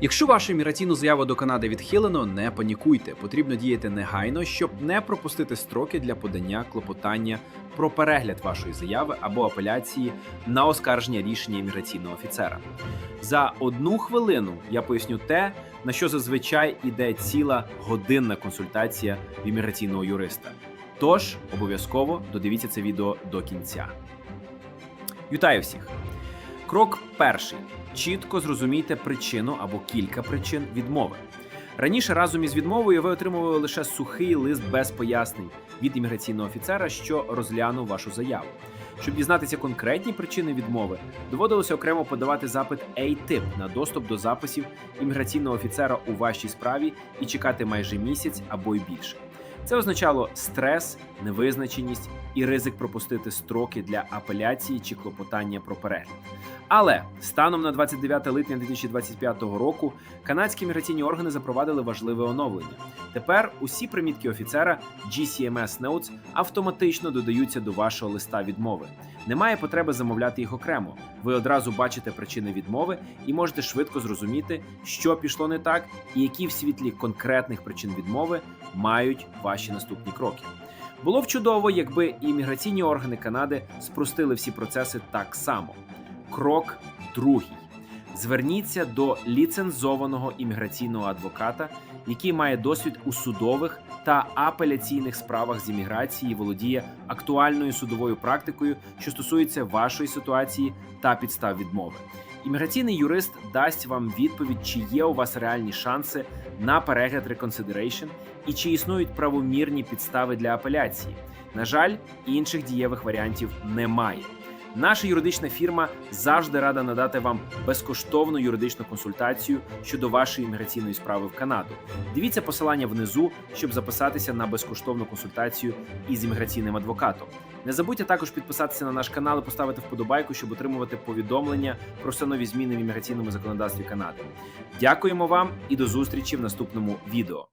Якщо вашу імміграційну заяву до Канади відхилено, не панікуйте. Потрібно діяти негайно, щоб не пропустити строки для подання клопотання про перегляд вашої заяви або апеляції на оскарження рішення імміграційного офіцера. За одну хвилину я поясню те, на що зазвичай іде ціла годинна консультація в імміграційного юриста. Тож обов'язково додивіться це відео до кінця. Вітаю всіх! Крок перший: чітко зрозумійте причину або кілька причин відмови. Раніше разом із відмовою ви отримували лише сухий лист без пояснень від імміграційного офіцера, що розглянув вашу заяву. Щоб дізнатися конкретні причини відмови, доводилося окремо подавати запит A-тип на доступ до записів імміграційного офіцера у вашій справі і чекати майже місяць або й більше. Це означало стрес, невизначеність і ризик пропустити строки для апеляції чи клопотання про перегляд. Але станом на 29 липня 2025 року канадські міграційні органи запровадили важливе оновлення. Тепер усі примітки офіцера GCMS Notes автоматично додаються до вашого листа відмови. Немає потреби замовляти їх окремо. Ви одразу бачите причини відмови і можете швидко зрозуміти, що пішло не так, і які в світлі конкретних причин відмови мають ваші наступні кроки. Було б чудово, якби імміграційні органи Канади спростили всі процеси так само. Крок другий. Зверніться до ліцензованого імміграційного адвоката, який має досвід у судових та апеляційних справах з імміграції, володіє актуальною судовою практикою, що стосується вашої ситуації та підстав відмови. Імміграційний юрист дасть вам відповідь, чи є у вас реальні шанси на перегляд reconsideration і чи існують правомірні підстави для апеляції. На жаль, інших дієвих варіантів немає. Наша юридична фірма завжди рада надати вам безкоштовну юридичну консультацію щодо вашої імміграційної справи в Канаду. Дивіться посилання внизу, щоб записатися на безкоштовну консультацію із імміграційним адвокатом. Не забудьте також підписатися на наш канал і поставити вподобайку, щоб отримувати повідомлення про все нові зміни в імміграційному законодавстві Канади. Дякуємо вам і до зустрічі в наступному відео.